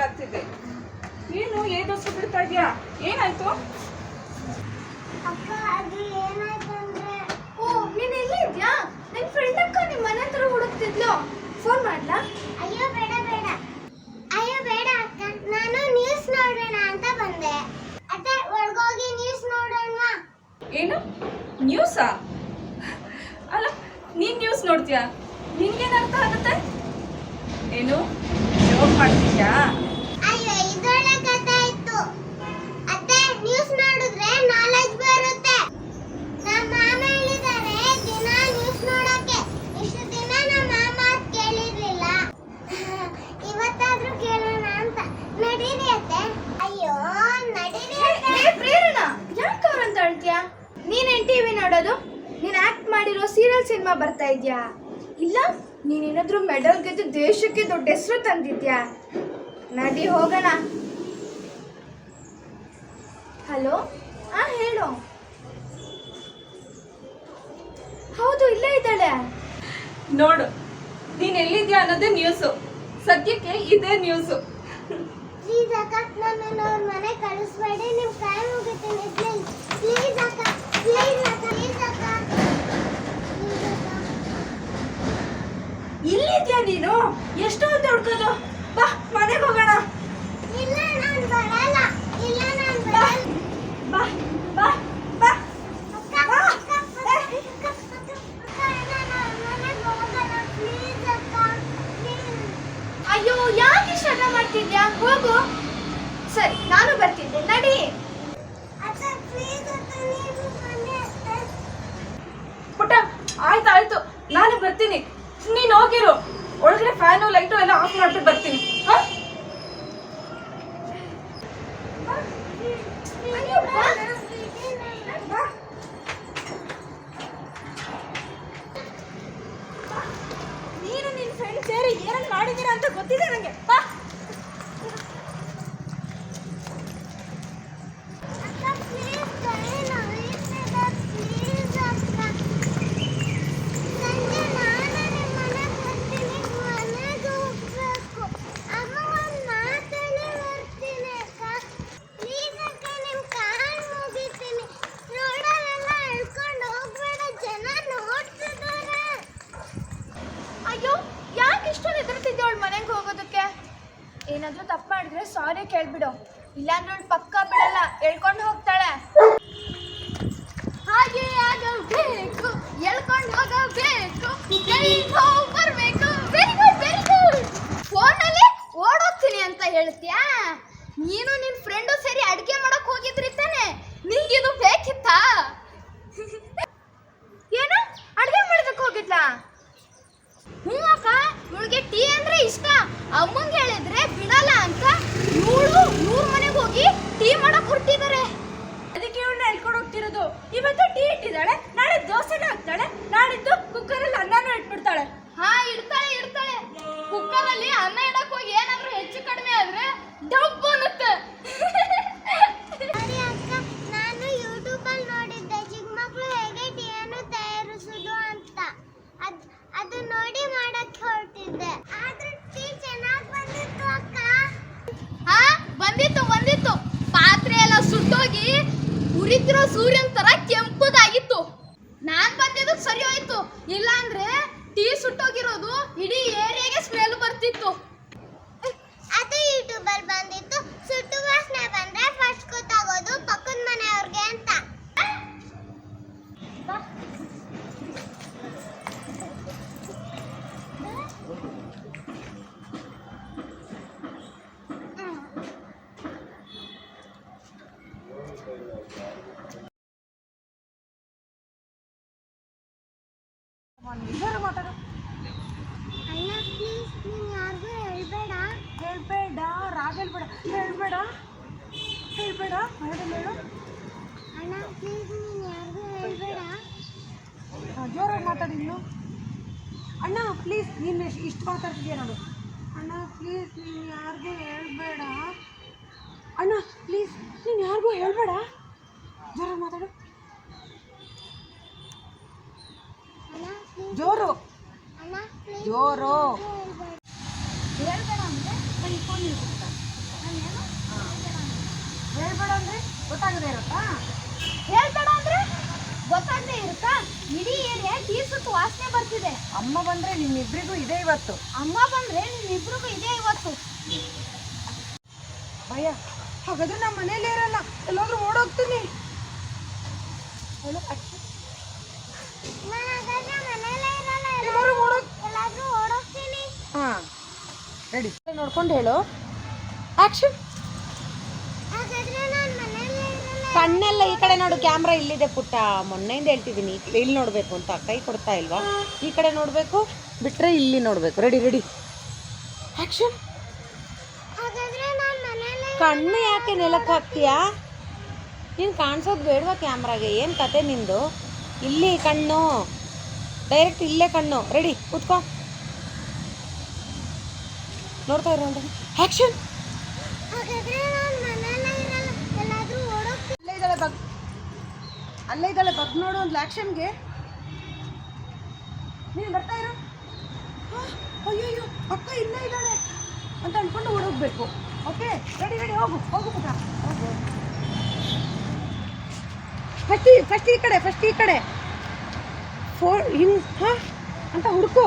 ಹುಡುಕ್ತಾ ನೀನು ಏನಾಯ್ತು? ಅಕ್ಕ ಅದು ಏನಾಯ್ತಂದ್ರೆ ಓ ನೀನ್ ಎಲ್ಲಿ ಇದ್ಯಾ? ನಿನ್ ಫ್ರೆಂಡ್ ಅಕ್ಕ ನಿಮ್ ಮನೆ ಹತ್ರ ಹುಡುಕ್ತಿದ್ಲು. ಫೋನ್ ಮಾಡ್ಲಾ? ಅಯ್ಯೋ ಬೇಡ ಬೇಡ. ಅಯ್ಯೋ ಬೇಡ ಅಕ್ಕ. ನಾನು ನ್ಯೂಸ್ ನೋಡೋಣ ಅಂತ ಬಂದೆ. ಅತ್ತೆ ಒಳಗೋಗಿ ನ್ಯೂಸ್ ನೋಡೋಣ. ಏನು? ನ್ಯೂಸಾ ಅಲ್ಲ ನೀನ್ ನ್ಯೂಸ್ ನೋಡ್ತೀಯಾ? ನಿನ್ಗೇನ್ ಅರ್ಥ ಆಗುತ್ತೆ? ಏನು? ಜೋಕ್ ಮಾಡ್ತೀಯಾ ಅಯ್ಯೋ ಇದೊಳ್ಳೆ ಕಥೆ ಇತ್ತು ಅತ್ತೆ ನ್ಯೂಸ್ ನೋಡಿದ್ರೆ ನಾಲೆಜ್ ಬರುತ್ತೆ ನಮ್ಮ ಮಾಮ ಹೇಳಿದ್ದಾರೆ ದಿನ ನ್ಯೂಸ್ ನೋಡಕ್ಕೆ ಇಷ್ಟು ದಿನ ನಮ್ಮ ಮಾಮ ಅದ್ ಕೇಳಿರ್ಲಿಲ್ಲ ಇವತ್ತಾದ್ರೂ ಕೇಳೋಣ ಅಂತ ನಡೀರಿ ಅತ್ತೆ ಅಯ್ಯೋ ನಡೀರಿ ಅತ್ತೆ ಏ ಪ್ರೇರಣಾ ಯಾಕೆ ಅವ್ರಂತ ಹೇಳ್ತೀಯಾ ನೀನೇನ್ ಟಿವಿ ನೋಡೋದು ನೀನ್ ಆಕ್ಟ್ ಮಾಡಿರೋ ಸೀರಿಯಲ್ ಸಿನಿಮಾ ಬರ್ತಾ ಇದ್ಯಾ ಇಲ್ಲ ನೀನೇನಾದ್ರೂ ಮೆಡಲ್ ಗೆದ್ದು ದೇಶಕ್ಕೆ ದೊಡ್ಡ ಹೆಸರು ತಂದಿದ್ಯಾ ನಡಿ ಹೋಗೋಣ ಹಲೋ ಆ ಹೇಳು ಹೌದು ಇಲ್ಲೇ ಇದ್ದಾಳೆ ನೋಡು ನೀನ್ ಎಲ್ಲಿದ್ಯಾ ಅನ್ನೋದೇ ನ್ಯೂಸ್ ಸದ್ಯಕ್ಕೆ ಇದೇ ನ್ಯೂಸ್ ಪ್ಲೀಸ್ ಅಕ್ಕ ನನ್ನನ್ನು ಅವ್ರ ಮನೆ ಕಳಿಸ್ಬೇಡಿ ನಿಮ್ ಕೈ ಮುಗಿತೀನಿ ಪ್ಲೀಸ್ ಪ್ಲೀಸ್ ಅಕ್ಕ ಪ್ಲೀಸ್ ಅಕ್ಕ ಪ್ಲೀಸ್ ಅಕ್ಕ. ಇಲ್ಲಿದ್ಯಾ ನೀನು? ಎಷ್ಟೋ ಅಂತ ಹುಡ್ಕೋದು? ಬಾ ಮನೆಗೆ ಹೋಗೋಣ. ಇಲ್ಲ ನಾನು ಬರಲ್ಲ. ಇಲ್ಲ ನಾನು ಬರಲ್ಲ. ಬಾ ಬಾ ಬಾ ಅಕ್ಕ ಅಕ್ಕ ಅಕ್ಕ ಅಕ್ಕ ಅಕ್ಕ ನಾನು ಅವ್ರ ಮನೆಗೆ ಹೋಗಲ್ಲ ಪ್ಲೀಸ್ ಅಕ್ಕ ಪ್ಲೀಸ್ ಅಯ್ಯೋ ಯಾಕೆ ಶ್ರದ್ಧ ಮಾಡ್ತಿದ್ಯಾ ಹೋಗು ಸರಿ ನಾನು ಬರ್ತಿದ್ದೆ ನಡಿ ಪುಟ್ಟ ಆಯ್ತು ಆಯ್ತು ನಾನು ಬರ್ತೀನಿ ನೀನು ಹೋಗಿರು ಒಳಗಡೆ ಫ್ಯಾನು ಲೈಟು ಎಲ್ಲ ಆಫ್ ಮಾಡ್ಬಿಟ್ಟು ಬರ್ತೀನಿ ಹಾ ಅಯ್ಯೋ ಬಾ ಬಾ ನೀನು ನಿನ್ನ ಫ್ರೆಂಡ್ ಸೇರಿ ಏನನ್ನ ಮಾಡಿದ್ದೀರಾ ಅಂತ ಗೊತ್ತಿದೆ ನನಗೆ ಬಾ ಅಕ್ಕ ಪ್ಲೀಸ್ ಕೈ ನೋಯಿಸ್ತಿದೆ ಪ್ಲೀಸ್ ಅಕ್ಕ ಸಂಜೆ ನಾನು ನಿಮ್ಮ ಮನೆಗೆ ಬರ್ತೀನಿ ಮನೆಗೆ ಹೋಗ್ಬೇಕು ಅಮ್ಮ ಒಂದು ಮಾತಲ್ಲಿ ಬರ್ತೀನಿ ಅಕ್ಕ ಪ್ಲೀಸ್ ಅಕ್ಕ ನಿಮ್ಮ ಕಾಲು ಮುಗಿತೀನಿ ರೋಡಲ್ಲೆಲ್ಲ ಎಳ್ಕೊಂಡು ಹೋಗ್ಬೇಡ ಜನ ನೋಡ್ತಿದ್ದಾರೆ ಅಯ್ಯೋ ಯಾಕೆ ಇಷ್ಟೊಂದು ಹೆದರ್ತಿದ್ದೆ ಅವಳು ಮನೆಗೆ ಹೋಗೋದಕ್ಕೆ ಏನಾದ್ರೂ ತಪ್ಪು ಮಾಡಿದ್ರೆ ಸಾರಿ ಕೇಳ್ಬಿಡು ಇಲ್ಲಾಂದ್ರೆ ಅವಳು ಪಕ್ಕ ಬಿಡಲ್ಲ ಎಳ್ಕೊಂಡು ಹೋಗ್ತಾಳೆ ಹಾಗೆ ಆಗಬೇಕು ಎಳ್ಕೊಂಡು ಹೋಗಬೇಕು ಬರಬೇಕು ವೆರಿ ಗುಡ್ ವೆರಿ ಗುಡ್ ಫೋನಲ್ಲಿ ಓಡೋಗ್ತೀನಿ ಅಂತ ಹೇಳ್ತೀಯಾ ನೀನು ನಿನ್ನ ಫ್ರೆಂಡು ಸೇರಿ ಅಡುಗೆ ಮಾಡಕ್ ಹೋಗಿದ್ರಿ ತಾನೆ ನಿಂಗಿದು ಬೇಕಿತ್ತಾ ಏನು ಅಡುಗೆ ಮಾಡೋದಕ್ಕೆ ಹೋಗಿದ್ಲಾ ಹ್ಞೂ ಅಕ್ಕ ಇವಳಿಗೆ ಟೀ ಅಂದ್ರೆ ಇಷ್ಟ ಅಮ್ಮಂಗೆ ಹೇಳಿದ್ರೆ ಬಿಡಲ್ಲ ಅಂತ ಇವಳು ಇವ್ರ ಮನೆಗೆ ಹೋಗಿ ಟೀ ಮಾಡಕ್ ಹೊರಟಿದ್ದಾರೆ ಅದಕ್ಕೆ ಇವಳನ್ನ ಹೇಳ್ಕೊಂಡು ಹೋಗ್ತಿರೋದು ಇವತ್ತು ಟೀ ಇಟ್ಟಿದ್ದಾಳೆ ನಾಳೆ ದೋಸೆನ ಹಾಕ್ತಾಳೆ ನಾಳಿದ್ದು ಕುಕ್ಕರಲ್ಲಿ ಅನ್ನನೂ ಇಟ್ಬಿಡ್ತಾಳೆ ಹಾ ಇಡ್ತಾಳೆ ಇಡ್ತಾಳೆ ಕುಕ್ಕರಲ್ಲಿ ಅನ್ನ ಇಡಕ್ ಹೋಗಿ ಏನಾದ್ರೂ ಹೆಚ್ಚು ಕಡಿಮೆ ಆದ್ರೆ ಡಬ್ಬು ಅನ್ನುತ್ತೆ ಸರಿ ಅಕ್ಕ ನಾನು ಯೂಟ್ಯೂಬಲ್ಲಿ ನೋಡಿದ್ದೆ ಚಿಕ್ಕ ಮಕ್ಕಳು ಹೇಗೆ ಟೀಯನ್ನು ತಯಾರಿಸೋದು ಅಂತ ಅದ್ ನೋಡಿ ಮಾಡಕ್ಕೆ ಹೊರಟಿದ್ದೆ. ಆದ್ರೆ ಟೀ ಚೆನ್ನಾಗಿ ಬಂದಿತ್ತು ಅಕ್ಕ. ಹಾ ಬಂದಿತ್ತು ಬಂದಿತ್ತು. ಪಾತ್ರೆ ಎಲ್ಲ ಸುಟ್ಟೋಗಿ ಉರಿತಿರೋ ಸೂರ್ಯನ ತರ ಕೆಂಪುದಾಗಿತ್ತು. ನಾನ್ ಬಂದಿದ್ದು ಸರಿ ಹೋಯ್ತು. ಇಲ್ಲಾಂದ್ರೆ ಟೀ ಸುಟ್ಟೋಗಿರೋದು ಇಡೀ ಏರಿಯಾಗೆ ಸ್ಮೆಲ್ ಬರ್ತಿತ್ತು ಅದು ಯೂಟ್ಯೂಬಲ್ಲಿ ಬಂದಿತ್ತು ಸುಟ್ಟು ವಾಸನೆ ಬಂದ್ರೆ ಫಸ್ಟ್ ಗೊತ್ತಾಗೋದು ಪಕ್ಕದ ಮನೆಯವ್ರಿಗೆ ಅಂತ ಮಾತಾಡು. ಅಣ್ಣ ಪ್ಲೀಸ್ ನೀನು ಯಾರಿಗೂ ಹೇಳ್ಬೇಡ. ಹೇಳ್ಬೇಡ ರಾಗ ಹೇಳ್ಬೇಡ. ಹೇಳ್ಬೇಡ. ಹೇಳ್ಬೇಡ ಮೇಡಮ್ ಹೇಳು. ಅಣ್ಣ ಪ್ಲೀಸ್ ನೀನು ಯಾರಿಗೂ ಹೇಳ್ಬೇಡ. ಜೋರಾಗಿ ಮಾತಾಡಿ ಇನ್ನು ಅಣ್ಣ ಪ್ಲೀಸ್ ನೀನು ಇಷ್ಟು ಮಾತಾಡ್ತಿದ್ಯಾ ನೋಡು ಅಣ್ಣ ಪ್ಲೀಸ್ ನೀನು ಯಾರಿಗೂ ಹೇಳ್ಬೇಡ. ಅಣ್ಣ ಪ್ಲೀಸ್ ನೀನು ಯಾರಿಗೂ ಹೇಳ್ಬೇಡ. ಜೋರಾಗಿ ಮಾತಾಡು ಅಣ್ಣ ಪ್ಲೀಸ್ ಜೋರು. ಪ್ಲೀಸ್ ಜೋರು. ಹೇಳ್ಬೇಡ ಅಂದರೆ ಫೋನ್ ಹೇಳ್ಬೇಡ ಅಂದ್ರೆ ಗೊತ್ತಾಗದೆ ಇರುತ್ತಾ? ಹೇಳ್ಬೇಡ ಅಂದ್ರೆ ಗೊತ್ತಾಗದೆ ಇರುತ್ತಾ? ಇಡೀ ಏರಿಯಾ ಟೀ ಸುತ್ತು ವಾಸನೆ ಬರ್ತಿದೆ. ಅಮ್ಮ ಬಂದ್ರೆ ನಿಮ್ಮಿಬ್ರಿಗೂ ಇದೆ ಇವತ್ತು. ಅಮ್ಮ ಬಂದ್ರೆ ನಿಮ್ಮಿಬ್ರಿಗೂ ಇದೆ ಇವತ್ತು. ಭಯ. ಹಾಗಾದ್ರೆ ನಮ್ಮ ಮನೇಲಿ ಇರಲ್ಲ. ಎಲ್ಲಾದ್ರೂ ಓಡೋಗ್ತೀನಿ. ಹೇಳು ಅಕ್ಷಿ ನಾನು ಹಾಗಾದ್ರೆ ಮನೇಲೇ ಇರಲ್ಲ ಎಲ್ಲಾದ್ರೂ ಓಡೋಗ್ ಎಲ್ಲಾದ್ರೂ ಓಡೋಗ್ತೀನಿ ಹಾ. ರೆಡಿ. ನೋಡ್ಕೊಂಡು ಹೇಳು. ಇರಲ್ಲ ಕಣ್ಣೆಲ್ಲ ಈ ಕಡೆ ನೋಡು ಕ್ಯಾಮ್ರಾ ಇಲ್ಲಿದೆ ಪುಟ್ಟ. ಮೊನ್ನೆಯಿಂದ ಹೇಳ್ತಿದ್ದೀನಿ ಇಲ್ಲಿ ನೋಡಬೇಕು ಅಂತ. ಕೈ ಕೊಡ್ತಾ ಇಲ್ವಾ? ಈ ಕಡೆ ನೋಡಬೇಕು ಬಿಟ್ರೆ ಇಲ್ಲಿ ನೋಡಬೇಕು. Ready ready. ಮನೇಲೇ ಕಣ್ಣು ಯಾಕೆ ನೆಲಕ್ಕೆ ಹಾಕ್ತೀಯಾ ನೀನು ಕಾಣಿಸೋದು ಬೇಡವಾ ಕ್ಯಾಮ್ರಾಗೆ? ಏನು ಕತೆ ನಿಂದು? ಇಲ್ಲಿ ಕಣ್ಣು. ಡೈರೆಕ್ಟ್ ಇಲ್ಲೇ ಕಣ್ಣು. ರೆಡಿ ಕೂತ್ಕೋ. ನೋಡ್ತಾ ಇರೋ ಆಕ್ಷನ್ ಹಾಗಾದ್ರೆ ನಾನು ಮನೇಲೇ ಇರಲ್ಲ ಎಲ್ಲಾದ್ರೂ ಓಡೋಗ್ತೀನಿ ಅಲ್ಲೇ ಇದ್ದಾಳೆ ಬಗ್. ಅಲ್ಲೇ ಇದ್ದಾಳೆ ಬಗ್ ನೋಡು ಒಂದು ಆಕ್ಷನ್ಗೆ ನೀನು ಬರ್ತಾ ಇರು. ಅಯ್ಯೋ ಅಕ್ಕ ಇಲ್ಲೇ ಇದ್ದಾಳೆ ಅಂತ ಅಂದ್ಕೊಂಡು ಓಡೋಗ್ಬೇಕು. ಓಕೆ ರೆಡಿ ರೆಡಿ ಹೋಗು ಹೋಗು ಪುಟ ಫಸ್ಟ್ ಫಸ್ಟ್ ಈ ಕಡೆ ಫಸ್ಟ್ ಈ ಕಡೆ. ಫೋರ್ ಹಿಂಗ್, ಹಾಂ, ಅಂತ ಹುಡುಕು.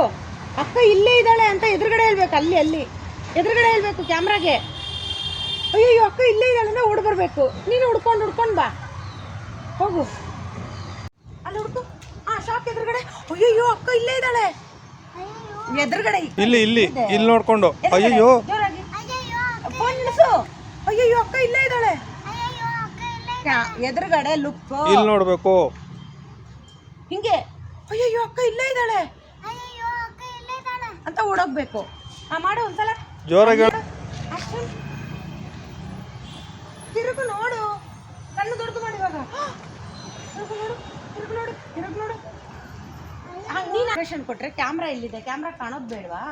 ಅಕ್ಕ ಇಲ್ಲೇ ಇದ್ದಾಳೆ ಅಂತ ಎದುರುಗಡೆ ಹೇಳ್ಬೇಕು, ಅಲ್ಲಿ ಅಲ್ಲಿ. ಎದುರುಗಡೆ ಹೇಳ್ಬೇಕು ಕ್ಯಾಮ್ರಾಗೆ. ಅಯ್ಯಯ್ಯೋ ಅಕ್ಕ ಇಲ್ಲೇ ಇದ್ದಾಳೆ ಅಂದ್ರೆ ಓಡ್ ಬರಬೇಕು. ನೀನು ಹುಡ್ಕೊಂಡು ಹುಡ್ಕೊಂಡು ಬಾ. ಹೋಗು. ಅಲ್ಲಿ ಹುಡ್ಕು. ಆ ಶಾಪ್ ಎದುರುಗಡೆ. ಅಯ್ಯಯ್ಯೋ ಅಕ್ಕ ಇಲ್ಲೇ ಇದ್ದಾಳೆ. ಎದುರುಗಡೆ ಇಲ್ಲಿ ಇಲ್ಲಿ ಇಲ್ಲಿ ನೋಡ್ಕೊಂಡು. ಅಯ್ಯೋ ಫೋನ್ ನಿಲ್ಸು. ಅಯ್ಯಯ್ಯೋ ಅಕ್ಕ ಇಲ್ಲೇ ಇದ್ದಾಳೆ. ಅಯ್ಯಯ್ಯೋ ಅಕ್ಕ ಇಲ್ಲೇ ಕ್ಯಾ- ಎದುರುಗಡೆ ಲುಕ್. ಇಲ್ಲಿ ನೋಡ್ಬೇಕು. ಹಿಂಗೆ. ಅಯ್ಯಯ್ಯೋ ಅಕ್ಕ ಇಲ್ಲೇ ಇದ್ದಾಳೆ. ಅಯ್ಯಯ್ಯೋ ಅಕ್ಕ ಇಲ್ಲೇ ಇದ್ದಾಳೆ. ಅಂತ ಓಡೋಗ್ಬೇಕು. ಆ ಮಾಡು ಒಂದ್ಸಲ. ಜೋರಾಗಿ. ತಿರುಗು ನೋಡು. ಕಣ್ಣು ದೊಡ್ಡದು ಮಾಡಿ ಇವಾಗ. ತಿರುಗು ನೋಡು ತಿರುಗು ನೋಡು ತಿರುಗು ನೋಡು. ನೀನು ಆಪರೇಷನ್ ಕೊಟ್ರೆ ಕ್ಯಾಮ್ರಾ ಇಲ್ಲಿದೆ. ಕ್ಯಾಮ್ರಾ ಕಾಣೋದು ಬೇಡವಾ?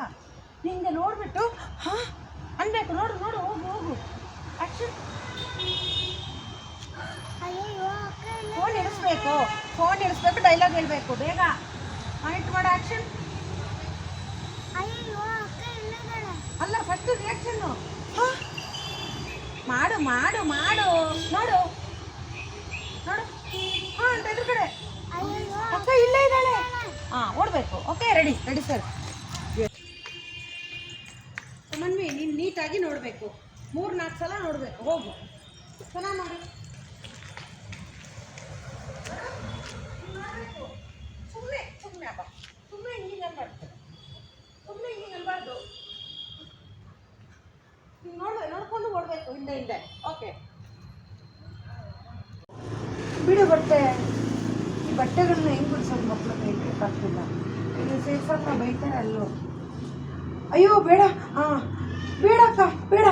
ನಿಂಗೆ ನೋಡ್ಬಿಟ್ಟು ಹಾ ಅನ್ಬೇಕು. ನೋಡು ನೋಡು ಹೋಗು ಹೋಗು. ಆಕ್ಷನ್ ಫೋನ್ ಇಡಿಸ್ಬೇಕು ಫೋನ್ ಇಡಿಸ್ಬೇಕು ಡೈಲಾಗ್ ಹೇಳ್ಬೇಕು. ಬೇಗ. ಮಾನಿಟ್ ಮಾಡು ಆಕ್ಷನ್ ಅಯ್ಯಯ್ಯೋ ಅಕ್ಕ ಇಲ್ಲೇ ಇದ್ದಾಳೆ ಅಲ್ಲ ಫಸ್ಟ್ ರಿಯಾಕ್ಷನ್ನು ಮಾಡು ಮಾಡು ಮಾಡು. ನೋಡು. ನೋಡು. ಹಾ, ಅಂತ ಇದ್ರ ಕಡೆ. ಅಕ್ಕ ಇಲ್ಲೇ ಇದ್ದಾಳೆ. ಹಾ, ಓಡ್ಬೇಕು. Okay ready ready sir Manvi, ನೀನು ನೀಟಾಗಿ ನೋಡಬೇಕು. ಮೂರು ನಾಲ್ಕು ಸಲ ನೋಡಬೇಕು. ಹೋಗು. ಚೆನ್ನಾಗಿ ಮಾಡು ನೋಡ್ಕೊಂಡು ಓಡಬೇಕು ಹಿಂದೆ ಹಿಂದೆ. ಓಕೆ ಬಿಡು ಬಟ್ಟೆ. ಈ ಬಟ್ಟೆಗಳನ್ನ ಹೆಂಗ್ ಬಿಡ್ಸೋದು ಮಕ್ಕಳು ಕೈಗೊಳ್ಳಕ್ಕಾಗ್ತಿಲ್ಲ ಇಲ್ಲಿ ಸೇರ್ಸಕ್ಕ ಬೈತಾರೆ ಅಲ್ಲೋ. ಅಯ್ಯೋ ಬೇಡ. ಹಾ. ಬೇಡ ಅಕ್ಕ ಬೇಡ.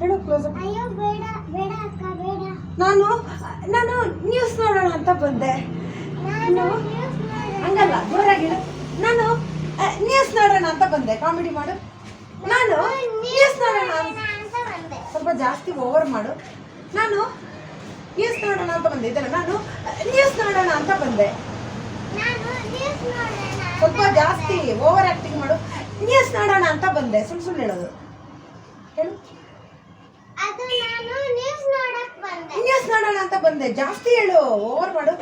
ಹೇಳು ಕ್ಲೋಸ್ ಅಯ್ಯೋ ಬೇಡ ಬೇಡ ಅಕ್ಕ ಬೇಡ. ನಾನು ನಾನು ನ್ಯೂಸ್ ನೋಡೋಣ ಅಂತ ಬಂದೆ. ನಾನು ಹಂಗಲ್ಲ ಜೋರಾಗಿ ಹೇಳು ನಾನು ನ್ಯೂಸ್ ನೋಡೋಣ ಅಂತ ಬಂದೆ. ಕಾಮಿಡಿ ಮಾಡು. ನಾನು ನ್ಯೂಸ್ ನೋಡೋಣ ಅಂತ ಅಂತ ಸ್ವಲ್ಪ ಜಾಸ್ತಿ ಓವರ್ ಮಾಡು. ನಾನು ನ್ಯೂಸ್ ನೋಡೋಣ ಅಂತ ಬಂದೆ ಇದಲ್ಲ ನಾನು ನ್ಯೂಸ್ ನೋಡೋಣ ಅಂತ ಬಂದೆ. ಸ್ವಲ್ಪ ಜಾಸ್ತಿ ಓವರ್ ಆಕ್ಟಿಂಗ್ ಮಾಡು. ನ್ಯೂಸ್ ನೋಡೋಣ ಅಂತ ಬಂದೆ. ಸುಳ್ಳು ಸುಳ್ಳು ಹೇಳೋದು. ಹೇಳು. ನ್ಯೂಸ್ ನೋಡೋಣ ಅಂತ ಬಂದೆ. ಜಾಸ್ತಿ ಹೇಳು. ಓವರ್ ಮಾಡು.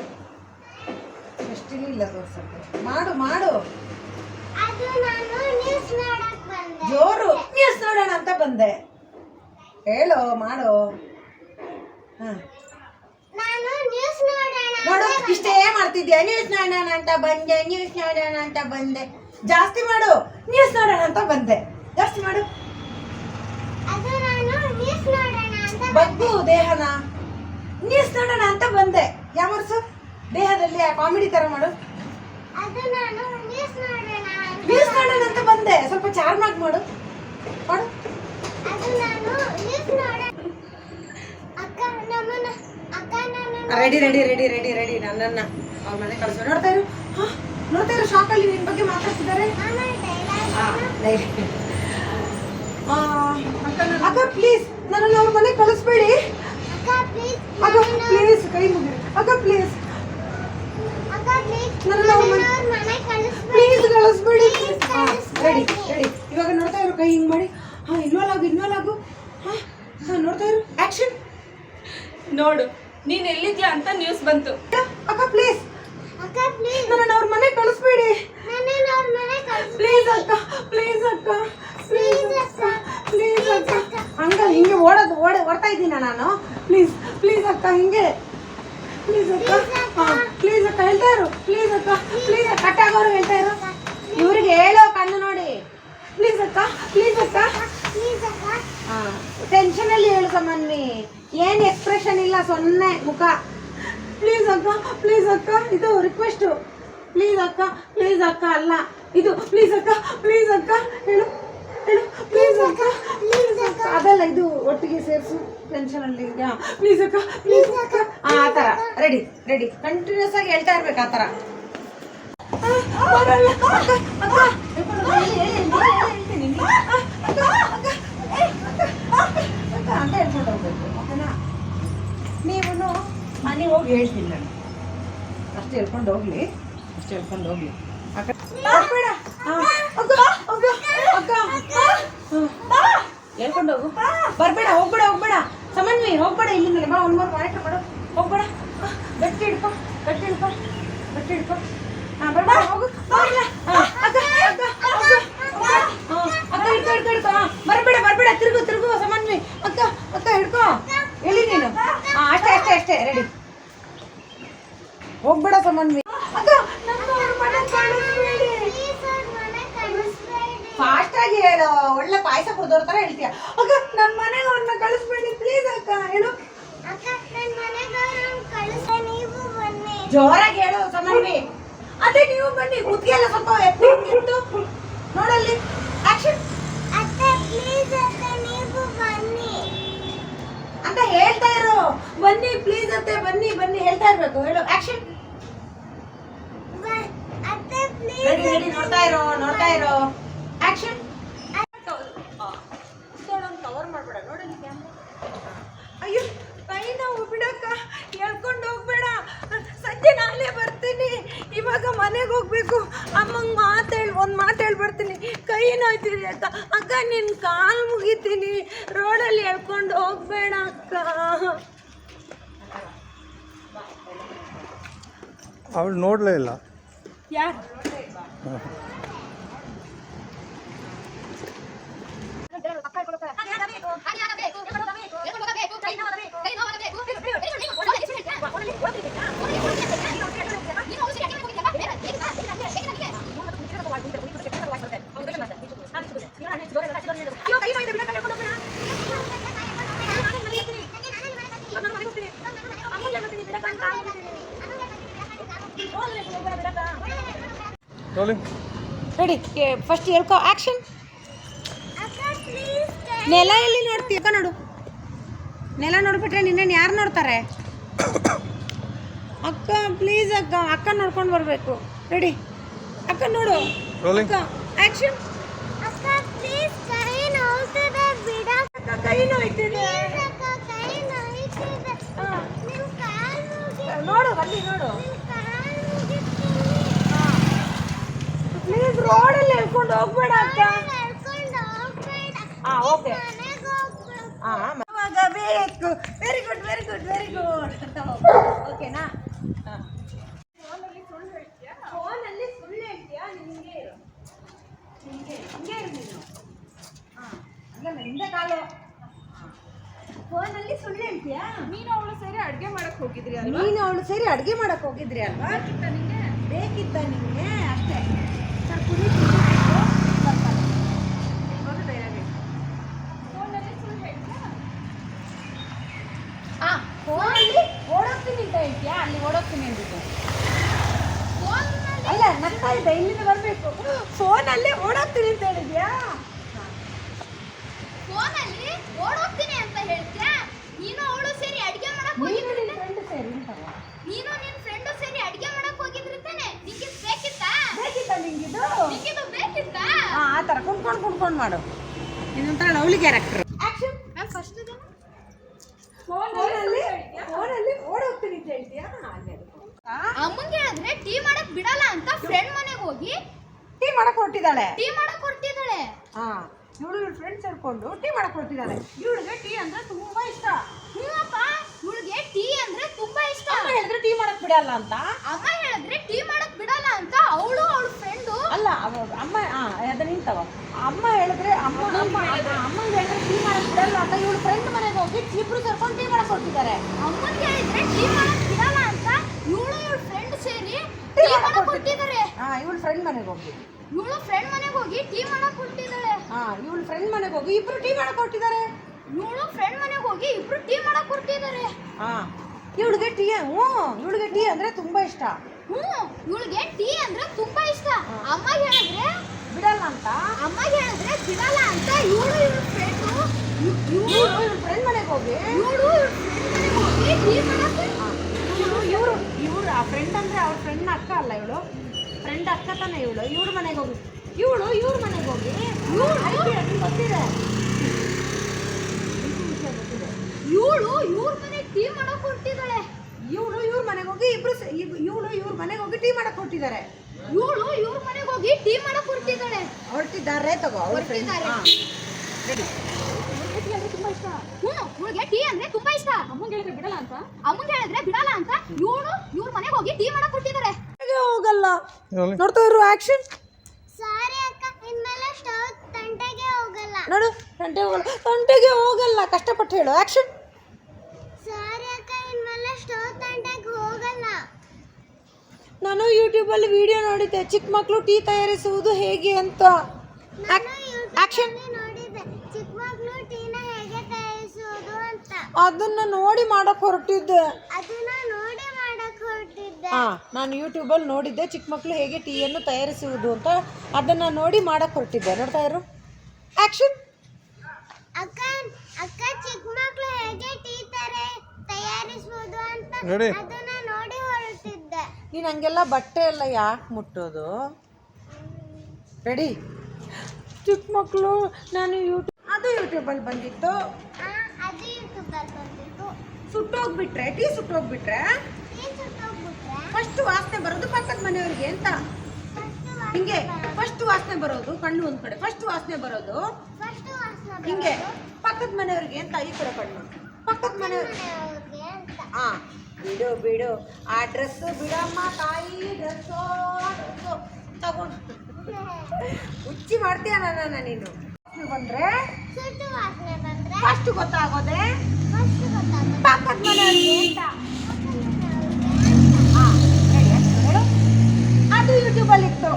ಇಲ್ಲ ತೋರ್ಸಕ್ಕೆ ಮಾಡು ಮಾಡು. ಜೋರು. ನ್ಯೂಸ್ ನೋಡೋಣ ಅಂತ ಬಂದೆ. ಹೇಳು ಮಾಡು. ಹಾಂ. ನೋಡು ಇಷ್ಟೇ ಮಾಡ್ತಿದ್ಯಾ? ನ್ಯೂಸ್ ನೋಡೋಣ ಅಂತ ಬಂದೆ ನ್ಯೂಸ್ ನೋಡೋಣ ಅಂತ ಬಂದೆ. ಜಾಸ್ತಿ ಮಾಡು ನ್ಯೂಸ್ ನೋಡೋಣ ಅಂತ ಬಂದೆ. ಜಾಸ್ತಿ ಮಾಡು. ಬಗ್ಗು ದೇಹನ ನ್ಯೂಸ್ ನೋಡೋಣ ಅಂತ ಬಂದೆ. ಯಾಮರ್ಸು ದೇಹದಲ್ಲಿ ಕಾಮಿಡಿ ತರ ಮಾಡು. ನ್ಯೂಸ್ ನೋಡೋಣ ಅಂತ ಬಂದೆ. ಸ್ವಲ್ಪ ಚಾರ್ಮಾಗಿ ಮಾಡು. ಮಾಡು. Ready ready ready ready ready ನನ್ನನ್ನ ಅವ್ರ ಮನೆ ಕಳಿಸೋ. ನೋಡ್ತಾ ಇರು. ಹಾ, ನೋಡ್ತಾ ಇರು ಅಲ್ಲಿ ನಿನ್ ಬಗ್ಗೆ ಮಾತಾಡ್ತಿದ್ದಾರೆ. ಅಕ್ಕ ಪ್ಲೀಸ್ ನನ್ನನ್ನು ಅವ್ರ ಮನೆ ಕಳಿಸ್ಬೇಡಿ. ಅಕ್ಕ ಪ್ಲೀಸ್ ಕೈ ಮುಗಿರಿ. ಅಕ್ಕ ಪ್ಲೀಸ್ ಅಕ್ಕ ಪ್ಲೀಸ್ ನನ್ನ ಅವ್ರ ಮನೆ ಪ್ಲೀಸ್ ಕಳಿಸ್ಬೇಡಿ Please ರೆಡಿ ಕಳಿಸ್ಬೇಡಿ. ರೆಡಿ ಇವಾಗ ನೋಡ್ತಾ ಇರು ಕೈ ಹಿಂಗ್ ಮಾಡಿ ಹಾ ಇನ್ವಾಲ್ವ್ ಆಗು ಇನ್ವಾಲ್ವ್ ಆಗು ಹಾ ಹಾ ನೋಡ್ತಾ ಇರು ಆಕ್ಷನ್ ನೋಡು ನೀನ್ ಎಲ್ಲಿದ್ಯಾ ಅಂತ ನ್ಯೂಸ್ ಬಂತು. ಅಕ್ಕ ಪ್ಲೀಸ್ ಅಕ್ಕ ಪ್ಲೀಸ್ ನನ್ನ ಅವ್ರ ಮನೆ ಕಳಿಸ್ಬೇಡಿ ನನ್ನನ್ನು ಅವ್ರ ಮನೆ ಕಳ್ಸಿ ಪ್ಲೀಸ್ ಅಕ್ಕ ಪ್ಲೀಸ್ ಅಕ್ಕ ಪ್ಲೀಸ್ Please ಅಕ್ಕ ಪ್ಲೀಸ್ ಅಕ್ಕ ಹಂಗ ಹಿಂಗೆ ಓಡೋದು ಓಡ ಓಡ್ತಾ ಇದ್ದೀನ ನಾನು ಪ್ಲೀಸ್ ಪ್ಲೀಸ್ ಅಕ್ಕ ಹಿಂಗೆ ಪ್ಲೀಸ್ ಅಕ್ಕ ಪ್ಲೀಸ್ ಅಕ್ಕ ಹೇಳ್ತಾ ಇರು ಪ್ಲೀಸ್ ಅಕ್ಕ ಪ್ಲೀಸ್ ಕಟ್ಟಾಗೋರು ಹೇಳ್ತಾ ಇರು ಇವ್ರಿಗೆ ಹೇಳೋ ಕಣ್ಣು ನೋಡಿ ಪ್ಲೀಸ್ ಅಕ್ಕ ಪ್ಲೀಸ್ ಅಕ್ಕ ಪ್ಲೀಸ್ ಅಕ್ಕ ಟೆನ್ಷನ್ ಅಲ್ಲಿ ಹೇಳು ಸಮನ್ವಿ ಏನ್ ಎಕ್ಸ್ಪ್ರೆಷನ್ ಇಲ್ಲ ಸೊನ್ನೆ ಮುಖ. ಪ್ಲೀಸ್ ಅಕ್ಕ ಪ್ಲೀಸ್ ಅಕ್ಕ ಇದು ರಿಕ್ವೆಸ್ಟು ಪ್ಲೀಸ್ ಅಕ್ಕ ಪ್ಲೀಸ್ ಅಕ್ಕ ಅಲ್ಲ. ಇದು ಪ್ಲೀಸ್ ಅಕ್ಕ ಪ್ಲೀಸ್ ಅಕ್ಕ. ಹೇಳು ಹೇಳು. ಪ್ಲೀಸ್ ಅಕ್ಕ ಪ್ಲೀಸ್ ಅಕ್ಕ. ಅದಲ್ಲ ಇದು ಒಟ್ಟಿಗೆ ಸೇರಿಸು. ಟೆನ್ಷನಲ್ಲಿ ಪ್ಲೀಸ್ ಅಕ್ಕ ಪ್ಲೀಸ್ ಅಕ್ಕ. ಆ ಥರ. ರೆಡಿ ರೆಡಿ ಕಂಟಿನ್ಯೂಸ್ ಆಗಿ ಹೇಳ್ತಾ ಇರ್ಬೇಕು ಆ ಥರ. ಅಂತ ಹೇಳ್ಕೊಂಡು ಹೋಗ್ಬೇಕು. ನೀವು ಮನೆಗೆ ಹೋಗಿ ಹೇಳ್ತೀನಿ ನಾನು. ಅಷ್ಟು ಹೇಳ್ಕೊಂಡು ಹೋಗ್ಲಿ. ಅಷ್ಟು ಹೇಳ್ಕೊಂಡು ಹೋಗ್ಲಿ. ಅಕ್ಕ ಬೇಡ. ಹೇಳ್ಕೊಂಡು ಹೋಗು. ಬರ್ಬೇಡ ಹೋಗ್ಬೇಡ ಹೋಗ್ಬೇಡ. ಸಮನ್ವಿ ಹೋಗ್ಬೇಡ ಇಲ್ಲಿಂದ ಬಾ ಒಂದು ಮೂರು ಮಾರಾಟ ಮಾಡು. ಹೋಗ್ಬೇಡ. ಗಟ್ಟಿ ಹಿಡ್ಕೊ ಗಟ್ಟಿ ಹಿಡ್ಕೊ ಗಟ್ಟಿ ಹಿಡ್ಕೊ. ಹಾಂ ಬರ್ಬೇಡ ಹೋಗು. ಹಾ, ಅಕ್ಕ ಅಕ್ಕ ಅಕ್ಕ ಹಿಡ್ಕೊ ಹಿಡ್ಕೊ ಹಿಡ್ಕೊ. ಹಾ, ಬರ್ಬೇಡ ಬರ್ಬೇಡ. ತಿರುಗು ತಿರುಗು ಸಮನ್ವಿ ಅಕ್ಕ ಅಕ್ಕ ಹಿಡ್ಕೊ. ಎಲ್ಲಿ ನೀನು? ಅಷ್ಟೇ ಅಷ್ಟೇ ರೆಡಿ ಹೋಗ್ಬೇಡ ಸಮನ್ವಿ ಫಾಸ್ಟ್ ಆಗಿ ಹೇಳು, ಒಳ್ಳೆ ಪಾಯಸ ಕುಡ್ದೋರ್ ತರ ಹೇಳ್ತೀಯ. ಅಕ್ಕ ನನ್ನ ಮನೆಗೆ ಅವ್ರನ್ನ ಕಳಿಸ್ಬೇಡಿ ಪ್ಲೀಸ್ ಅಕ್ಕ, ಹೇಳು. ಜೋರಾಗಿ ಹೇಳು ಸಮನ್ವಿ ಅದೇ ನೀವು ಬನ್ನಿ ಕುತ್ತಿಗೆಲ್ಲ ಸ್ವಲ್ಪ ಎತ್ತು ನೋಡಲ್ಲಿ ಆಕ್ಷನ್ ಅತ್ತೆ ಪ್ಲೀಸ್ ಅತ್ತೆ ನೀವು ಬನ್ನಿ ಅಂತ ಹೇಳ್ತಾ ಇರೋ ಬನ್ನಿ ಪ್ಲೀಸ್ ಅತ್ತೆ ಬನ್ನಿ ಬನ್ನಿ ಹೇಳ್ತಾ ಇರ್ಬೇಕು. ಹೇಳು ಆಕ್ಷನ್ ರೆಡಿ ರೆಡಿ ನೋಡ್ತಾ ಇರೋ ನೋಡ್ತಾ ಇರೋ. ಆಕ್ಷನ್ ಕವರ್ ಮಾಡ್ಬೇಡ ನೋಡಿ ಅಯ್ಯೋ ಕೈ ನಾವು ಬಿಡಕ್ಕ ಹೇಳ್ಕೊಂಡು ಹೋಗ್ಬೇಡ. ಸಂಜೆ ನಾಳೆ ಬರ್ತೀನಿ. ಇವಾಗ ಮನೆಗೆ ಹೋಗ್ಬೇಕು. ಅಮ್ಮಂಗೆ ಮಾತೇಳಿ ಒಂದು ಮಾತೇಳಿ ಬರ್ತೀನಿ ಕೈ ನೋಯ್ತಿದೆ ಅಕ್ಕ ಅಕ್ಕ ನಿನ್ನ ಕಾಲು ಮುಗಿತೀನಿ. ರೋಡಲ್ಲಿ ಎಳ್ಕೊಂಡು ಹೋಗ್ಬೇಡ ಅಕ್ಕ. ಅವಳು ನೋಡಲೇ ಇಲ್ಲ. ಯಾರು? ರೋಲಿಂಗ್ ರೆಡಿ ಫಸ್ಟ್ ಹೇಳ್ಕೊ ಪ್ಲೀಸ್ ನೆಲ ಎಲ್ಲಿ ನೋಡ್ತೀಯ? ಅಕ್ಕ ನೋಡು. ನೆಲ ನೋಡ್ಬಿಟ್ರೆ ನಿನ್ನ ಯಾರು ನೋಡ್ತಾರೆ? ಅಕ್ಕ ಪ್ಲೀಸ್ ಅಕ್ಕ ಅಕ್ಕ ನೋಡ್ಕೊಂಡು ಬರಬೇಕು. ರೆಡಿ ಅಕ್ಕ ನೋಡು. ಅಕ್ಕ ಆಕ್ಷನ್ ಅಕ್ಕ ಪ್ಲೀಸ್ ಕೈ ನೋವ್ತಿದೆ ಬಿಡ ಅಕ್ಕ ಕೈ ನೋಯ್ತಿದೆ ನೋಡು ಅಲ್ಲಿ ನೋಡು. ಪ್ಲೀಸ್ ರೋಡಲ್ಲಿ ಹೇಳ್ಕೊಂಡು ಹೋಗ್ಬೇಡ ಅಂತ. ಹಾ ಓಕೆ. ಹಾಂ ಬೇಕು. Very good very good very good ಓಕೆನಾ? ಫೋನಲ್ಲಿ ಸುಳ್ಳು ಹೇಳ್ತೀಯಾ? ನಿಮಗೆ ನಿಮಗೆ ಹಿಂಗೆ ಇರು ನೀನು. ಹಾಂ ಹಂಗಲ್ಲ ಹಿಂದೆ ಕಾಲು. ಫೋನಲ್ಲಿ ಸುಳ್ಳು ಹೇಳ್ತೀಯಾ? ನೀನು ಅವಳು ಸೇರಿ ಅಡುಗೆ ಮಾಡಕ್ ಹೋಗಿದ್ರಿ ಅಲ್ವಾ? ನೀನು ಅವಳು ಸೇರಿ ಅಡುಗೆ ಮಾಡಕ್ಕೆ ಹೋಗಿದ್ರಿ ಅಲ್ವಾ? ಬೇಕಿತ್ತ ನಿಮಗೆ ಅಷ್ಟೇ. ಸರ್ ಕುಡಿ ಫೋನಲ್ಲಿ ಓಡೋಗ್ತೀನಿ ಅಂತ ಹೇಳ್ತೀಯಾ? ಅಲ್ಲಿ ಓಡೋಗ್ತೀನಿ ಅಂದಿದ್ದು. ಅಲ್ಲ ನಗ್ತಾ ಇದ್ದೆ ಇಲ್ಲಿಂದ ಬರಬೇಕು. ಫೋನಲ್ಲೇ ಓಡೋಗ್ತೀನಿ ಅಂತ ಹೇಳಿದ್ಯಾ? ಫೋನಲ್ಲಿ ಓಡೋಗ್ತೀನಿ ಅಂತ ಹೇಳ್ತೀಯಾ? ನೀನು ಅವಳು ಸೇರಿ ಅಡಿಗೆ ಮಾಡಕ್ ಹೋಗಿದ್ರಿ? ನಿನ್ನ ಫ್ರೆಂಡ್ ಸೇರಿ ನೀನು ನಿನ್ ಫ್ರೆಂಡು ಸೇರಿ ಅಡಿಗೆ ಮಾಡಕ್ ಹೋಗಿದ್ರಿ ತಾನೆ? ನಿಂಗೆ ಬೇಕಿತ್ತಾ? ಬೇಕಿತ್ತ ನಿಂಗಿದು? ನಿಂಗಿದು ಬೇಕಿತ್ತಾ? ಆ ಥರ ಕುಣ್ಕೊಂಡು ಕುಣ್ಕೊಂಡು ಮಾಡು. ಇದೊಂಥರ lovely character action ma'am first ಫೋನಲ್ಲಿ ಫೋನಲ್ಲಿ ಓಡೋಗ್ತೀನಿ ಅಂತ ಹೇಳ್ತೀಯಾ? ಅಮ್ಮಂಗೆ ಹೇಳಿದ್ರೆ ಟೀ ಮಾಡಕ್ ಬಿಡಲ್ಲ ಅಂತ ಫ್ರೆಂಡ್ ಮನೆಗೆ ಹೋಗಿ ಟೀ ಮಾಡಕ್ ಹೊರಟಿದ್ದಾಳೆ. ಟೀ ಮಾಡಕ್ ಹೊರಟಿದ್ದಾಳೆ. ಹಾ. ಇವಳು ಇವಳು ಫ್ರೆಂಡ್ ಸೇರ್ಕೊಂಡು ಟೀ ಮಾಡ್ಕೊಳ್ತಿದ್ದಾರೆ ಇವಳಿಗೆ ಟೀ ಅಂದ್ರೆ ತುಂಬಾ ಇಷ್ಟ. ಇವಳಿಗೆ ಟೀ ಅಂದ್ರೆ ತುಂಬಾ ಇಷ್ಟ. ಅಮ್ಮ ಹೇಳಿದ್ರೆ ಟೀ ಮಾಡಕ್ ಬಿಡಲ್ಲ ಅಂತ? ಅಮ್ಮ ಹೇಳಿದ್ರೆ ಟೀ ಮಾಡಕ್ ಬಿಡಲ್ಲ ಅಂತ ಅವಳು ಅವಳ ಫ್ರೆಂಡು ಅಲ್ಲ ಅಮ್ಮ ಅದ ನಿಂತವ. ಅಮ್ಮ ಹೇಳಿದ್ರೆ ಅಮ್ಮ ಅಮ್ಮ ಅಮ್ಮ ಹೇಳಿದ್ರೆ ಟೀ ಮಾಡಕ್ ಬಿಡಲ್ಲ ಅಂತ ಇವಳು ಫ್ರೆಂಡ್ ಮನೆಗೆ ಹೋಗಿ ಇಬ್ರು ಸೇರ್ಕೊಂಡು ಟೀ ಮಾಡಕ್ ಹೋಗ್ತಿದ್ದಾರೆ ಅಮ್ಮನ್ ಹೇಳಿದ್ರೆ ಟೀ ಮಾಡಕ್ ಬಿಡಲ್ಲ ಅಂತ ಇವಳು ಇವಳ ಫ್ರೆಂಡ್ ಸೇರಿ ಟೀ ಮಾಡಕ್ ಹೋಗ್ತಿದ್ದಾರೆ. ಹಾ ಇವಳು ಫ್ರೆಂಡ್ ಮನೆಗೆ ಹೋಗಿ. ಇವಳು ಫ್ರೆಂಡ್ ಮನೆಗೆ ಹೋಗಿ ಟೀ ಮಾಡಕ್ ಕೊಟ್ಟಿದ್ದಾಳೆ ಹಾ ಇವಳು ಫ್ರೆಂಡ್ ಮನೆಗೆ ಹೋಗಿ ಇಬ್ರು ಟೀ ಮಾಡಕ್ ಕೊಟ್ಟಿದ್ದಾರೆ ಇವಳು ಫ್ರೆಂಡ್ ಮನೆಗೆ ಹೋಗಿ ಇಬ್ರು ಟೀ ಮಾಡಕ್ ಕೊಟ್ಟಿದ್ದಾರೆ ಹಾ ಇವಳಿಗೆ ಟೀ ಹ್ಞೂ ಇವಳಿಗೆ ಟೀ ಅಂದ್ರೆ ತುಂಬಾ ಇಷ್ಟ. ಹ್ಞೂ ಇವಳಿಗೆ ಟೀ ಅಂದ್ರೆ ತುಂಬಾ ಇಷ್ಟ. ಅಮ್ಮ ಹೇಳಿದ್ರೆ ಬಿಡಲ್ಲ ಅಂತ? ಅಮ್ಮ ಹೇಳಿದ್ರೆ ಬಿಡಲ್ಲ ಅಂತ ಇವಳು ಇವಳ ಫ್ರೆಂಡು ಇವಳು ಇವಳು ಇವಳು ಫ್ರೆಂಡ್ ಮನೆಗೆ ಹೋಗಿ? ಇವಳು ಫ್ರೆಂಡ್ ಮನೆಗೆ ಹೋಗಿ ಟೀ ಮಾಡಕ್ಕೆ ಇವರು ಆ ಫ್ರೆಂಡ್ ಅಂದ್ರೆ ಅವ್ರ ಫ್ರೆಂಡ್ ಅಕ್ಕ ಅಲ್ಲ ಇವಳು? ಫ್ರೆಂಡ್ ಅಕ್ಕ ತಾನೆ ಇವಳು. ಇವ್ರ ಮನೆಗೆ ಹೋಗಿ. ಇವಳು ಇವ್ರ ಮನೆಗೆ ಹೋಗಿ. ಇವಳು ಗೊತ್ತಿದೆ? ಇವಳು ಇವ್ರ ಮನೆಗೆ ಟೀ ಮಾಡಕ್ ಹೊರಟಿದ್ದಾಳೆ ಇವಳು ಇವ್ರ ಮನೆಗೆ ಹೋಗಿ ಇಬ್ರು ಇವಳು ಇವ್ರ ಮನೆಗೆ ಹೋಗಿ ಟೀ ಮಾಡಕ್ ಹೊರಟಿದ್ದಾರೆ ಇವಳು ಇವ್ರ ಮನೆಗೆ ಹೋಗಿ ಟೀ ಮಾಡಕ್ ಹೊರಟಿದ್ದಾಳೆ ಹೊರಟಿದ್ದಾರೆ ತಗೋ ಹೊರಟಿದ್ದಾರೆ. ತುಂಬಾ ಇಷ್ಟ. ಹ್ಞೂ ಇವಳಿಗೆ ಟೀ ಅಂದ್ರೆ ತುಂಬಾ ಇಷ್ಟ. ಅಮ್ಮಂಗೆ ಹೇಳಿದ್ರೆ ಬಿಡಲ್ಲ ಅಂತ? ಅಮ್ಮಂಗೆ ಹೇಳಿದ್ರೆ ಬಿಡಲ್ಲ ಅಂತ ಇವಳು ಇವ್ರ ಮನೆಗೆ ಹೋಗಿ ಟೀ ಮಾಡಕ್ ಕೊಟ್ಟಿದ್ದಾರೆ ಹೋಗಲ್ಲ? ಡಾರ್ಲಿಂಗ್ ನೋಡ್ತಾ ಇರು ಆಕ್ಷನ್ ಸಾರಿ ಅಕ್ಕ ಇನ್ಮೇಲೆ ಸ್ಟವ್ ತಂಟೆಗೆ ಹೋಗಲ್ಲ. ನೋಡು ತಂಟೆ ಹೋಗಲ್ಲ. ತಂಟೆಗೆ ಹೋಗಲ್ಲ ಕಷ್ಟಪಟ್ಟು ಹೇಳು ಆಕ್ಷನ್ ಸಾರಿ ಅಕ್ಕ ಇನ್ಮೇಲೆ ಸ್ಟವ್ ತಂಟೆಗೆ ಹೋಗಲ್ಲ. ನಾನು ಯೂಟ್ಯೂಬಲ್ಲಿ ವಿಡಿಯೋ ನೋಡಿದ್ದೆ. ಚಿಕ್ಕ ಮಕ್ಕಳು ಟೀ ತಯಾರಿಸುವುದು ಹೇಗೆ ಅಂತ. ಆಕ್ಷನ್ ಯೂಟ್ಯೂಬಲ್ಲಿ ಚಿಕ್ಕ ಮಕ್ಕಳು ಟೀನ ಹೇಗೆ ತಯಾರಿಸುವುದು ಅಂತ. ಅದನ್ನ ನೋಡಿ ಮಾಡಕ್ ಹೊರಟಿದ್ದೆ. ಅದನ್ನ ನೋಡಿ ಮಾಡಕ್ ಹೊರಟಿದ್ದೆ ಹಾ ನಾನು ಯೂಟ್ಯೂಬಲ್ಲಿ ನೋಡಿದ್ದೆ ಚಿಕ್ಕ ಮಕ್ಕಳು ಹೇಗೆ ಟೀಯನ್ನು ತಯಾರಿಸುವುದು ಅಂತ ಅದನ್ನು ನೋಡಿ ಮಾಡಕ್ಕೆ ಹೊರಟಿದ್ದೆ. ನೋಡ್ತಾ ಇರು. ಆ್ಯಕ್ಷನ್ ಅಕ್ಕ ಅಕ್ಕ ಚಿಕ್ಕ ಮಕ್ಕಳು ಹೇಗೆ ಟೀ ತರ ತಯಾರಿಸುವುದು ಅಂತ Ready? ಅದನ್ನ ನೋಡಿ ಹೊರಟಿದ್ದೆ. ನೀನು ಹಂಗೆಲ್ಲ ಬಟ್ಟೆ ಎಲ್ಲ ಯಾಕೆ ಮುಟ್ಟೋದು? ರೆಡಿ ಚಿಕ್ಕ ಮಕ್ಕಳು ನಾನು ಯೂಟ್ಯೂಬ್ ಅದು ಯೂಟ್ಯೂಬಲ್ಲಿ ಬಂದಿತ್ತು. ಆ, ಅದು ಯೂಟ್ಯೂಬಲ್ಲಿ ಬಂದಿತ್ತು. ಸುಟ್ಟೋಗ್ಬಿಟ್ರೆ ಟೀ ಸುಟ್ಟೋಗ್ಬಿಟ್ರೆ ಟೀ ಸುಟ್ಟೋಗ್ಬಿಟ್ರೆ ಫಸ್ಟ್ ವಾಸನೆ ಬರೋದು ಪಕ್ಕದ ಮನೆಯವ್ರಿಗೆ ಅಂತ. ಹಿಂಗೆ ಫಸ್ಟ್ ವಾಸನೆ ಬರೋದು ಕಣ್ಣು ಒಂದ್ ಕಡೆ ಫಸ್ಟ್ ವಾಸನೆ ಬರೋದು ಹಿಂಗೆ ಪಕ್ಕದ ಮನೆಯವ್ರಿಗೆ ಅಂತ ಈ ಕಡೆ ಕಣ್ಣು. ಪಕ್ಕದ ಮನೆಯವ್ರ ಮನೆಯವ್ರಿಗೆ ಹಾ ಬಿಡು ಬಿಡು. ಆ ಡ್ರೆಸ್ ಬಿಡಮ್ಮ ತಾಯಿ ಡ್ರೆಸ್ಸೋ ಡ್ರೆಸ್ಸು ತಗೊಂಡು ಹುಚ್ಚಿ ಮಾಡ್ತೀಯ ನನ್ನ ನೀನು. ಬಂದ್ರೆ? ಫಸ್ಟ್ ಗೊತ್ತಾಗೋದೆ. ಪಕ್ಕದ ಮನೆಯವ್ರಿಗೆ ಅಂತ ಪಕ್ಕದ ಮನೆಯವ್ರಿಗೆ ಅಂತ. ಹಾ ಹೇಳಿ ಅಷ್ಟು ಹೇಳು ಅದು ಯೂಟ್ಯೂಬಲ್ಲಿ ಇತ್ತು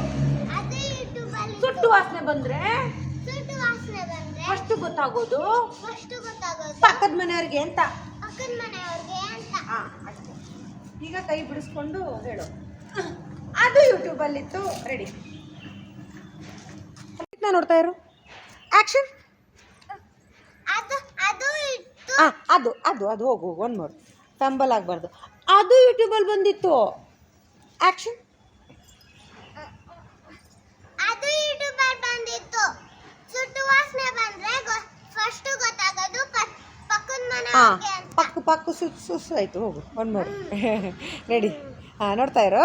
ಅದು ಯೂಟ್ಯೂಬಲ್ಲಿ ಸುಟ್ಟು ವಾಸನೆ ಬಂದ್ರೆ? ಫಸ್ಟ್ ಗೊತ್ತಾಗೋದು? ಫಸ್ಟ್ ಗೊತ್ತಾಗೋದು. ಪಕ್ಕದ ಮನೆಯವ್ರಿಗೆ ಅಂತ? ಪಕ್ಕದ ಮನೆಯವ್ರಿಗೆ ಅಂತ. ಹಾ ಅಷ್ಟೇ. ಈಗ ಕೈ ಬಿಡಿಸ್ಕೊಂಡು ಹೇಳು. ಅದು ಯೂಟ್ಯೂಬಲ್ಲಿತ್ತು ರೆಡಿ ನೋಡ್ತಾ ಇರು. ಆಕ್ಷನ್ ಅದು ಅದು ಇತ್ತು. ಹಾ ಅದು ಅದು ಅದು ಹೋಗು ಒನ್ ಮೋರ್ ತಂಬಲ್ ಆಗಬಾರ್ದು. ಅದು ಯೂಟ್ಯೂಬಲ್ಲಿ ಬಂದಿತ್ತು. ಆಕ್ಷನ್ ಅದು ಯೂಟ್ಯೂಬಲ್ಲಿ ಬಂದಿತ್ತು ಸುಟ್ಟು ವಾಸನೆ ಬಂದ್ರೆ ಫಸ್ಟ್ ಗೊತ್ತಾಗೋದು ಪಕ್- ಪಕ್ಕದ ಹಾ ಪಕ್ಕ ಪಕ್ಕು ಪಕ್ಕು ಸುಸ್ ಸುಸ್ ಆಯಿತು ಹೋಗು ಒನ್ ಮೂರು ರೆಡಿ ಹಾಂ ನೋಡ್ತಾ ಇರೋ?